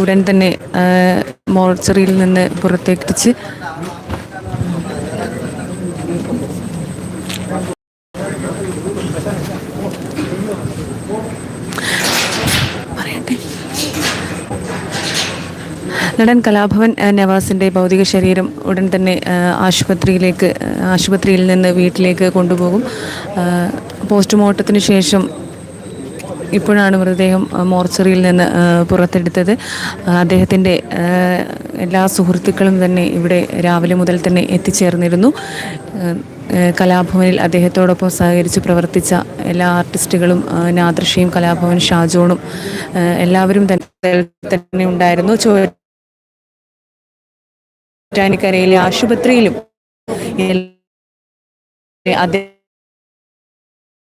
ഉടൻ തന്നെ മോർച്ചറിയിൽ നിന്ന് പുറത്തേക്കിച്ച് പറയട്ടെ. നടൻ കലാഭവൻ നവാസിന്റെ ഭൗതിക ശരീരം ഉടൻ തന്നെ ആശുപത്രിയിലേക്ക് ആശുപത്രിയിൽ നിന്ന് വീട്ടിലേക്ക് കൊണ്ടുപോകും. പോസ്റ്റ്മോർട്ടത്തിന് ശേഷം ഇപ്പോഴാണ് മൃതദേഹം മോർച്ചറിയിൽ നിന്ന് പുറത്തെടുത്തത്. അദ്ദേഹത്തിന്റെ എല്ലാ സുഹൃത്തുക്കളും തന്നെ ഇവിടെ രാവിലെ മുതൽ തന്നെ എത്തിച്ചേർന്നിരുന്നു. കലാഭവനിൽ അദ്ദേഹത്തോടൊപ്പം സഹകരിച്ച് പ്രവർത്തിച്ച എല്ലാ ആർട്ടിസ്റ്റുകളും നാദൃഷയും കലാഭവൻ ഷാജോണും എല്ലാവരും തന്നെ തന്നെ ഉണ്ടായിരുന്നു. ചോറ്റാനിക്കരയിലെ ആശുപത്രിയിലും അദ്ദേഹം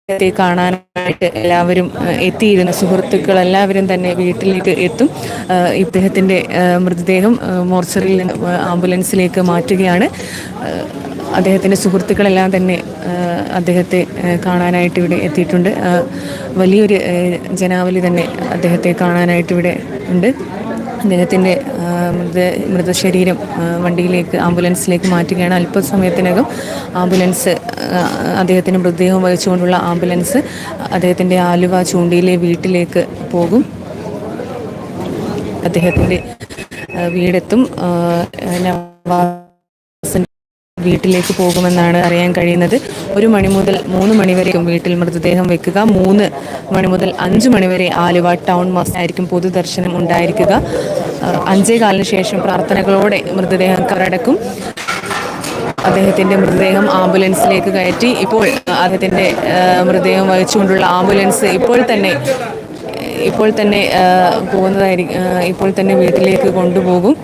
അദ്ദേഹത്തെ കാണാനായിട്ട് എല്ലാവരും എത്തിയിരുന്ന. സുഹൃത്തുക്കൾ എല്ലാവരും തന്നെ വീട്ടിലേക്ക് എത്തും. ഇദ്ദേഹത്തിന്റെ മൃതദേഹം മോർച്ചറിയിൽ നിന്ന് ആംബുലൻസിലേക്ക് മാറ്റുകയാണ്. അദ്ദേഹത്തിന്റെ സുഹൃത്തുക്കളെല്ലാം തന്നെ അദ്ദേഹത്തെ കാണാനായിട്ട് ഇവിടെ എത്തിയിട്ടുണ്ട്. വലിയൊരു ജനാവലി തന്നെ അദ്ദേഹത്തെ കാണാനായിട്ട് ഇവിടെ ഉണ്ട്. അദ്ദേഹത്തിന്റെ മൃത മൃതശരീരം വണ്ടിയിലേക്ക് ആംബുലൻസിലേക്ക് മാറ്റുകയാണ്. അല്പസമയത്തിനകം ആംബുലൻസ് അദ്ദേഹത്തിന്റെ മൃതദേഹം വഹിച്ചുകൊണ്ടുള്ള ആംബുലൻസ് അദ്ദേഹത്തിന്റെ ആലുവ ചൂണ്ടിയിലെ വീട്ടിലേക്ക് പോകും. അദ്ദേഹത്തിന്റെ വീടെത്തും. വീട്ടിലേക്ക് പോകുമെന്നാണ് അറിയാൻ കഴിയുന്നത്. ഒരു മണി മുതൽ മൂന്ന് മണി വരെയും വീട്ടിൽ മൃതദേഹം വെക്കുക. മൂന്ന് മണി മുതൽ അഞ്ച് മണിവരെ ആലുവ ടൗൺ ആയിരിക്കും പൊതുദർശനം ഉണ്ടായിരിക്കുക. അഞ്ചേ കാലിന് ശേഷം പ്രാർത്ഥനകളോടെ മൃതദേഹം കറടക്കും അദ്ദേഹത്തിന്റെ മൃതദേഹം ആംബുലൻസിലേക്ക് കയറ്റി. ഇപ്പോൾ അദ്ദേഹത്തിന്റെ മൃതദേഹം വഹിച്ചുകൊണ്ടുള്ള ആംബുലൻസ് ഇപ്പോൾ തന്നെ ഇപ്പോൾ തന്നെ പോകുന്നതായിരിക്കും ഇപ്പോൾ തന്നെ വീട്ടിലേക്ക് കൊണ്ടുപോകും.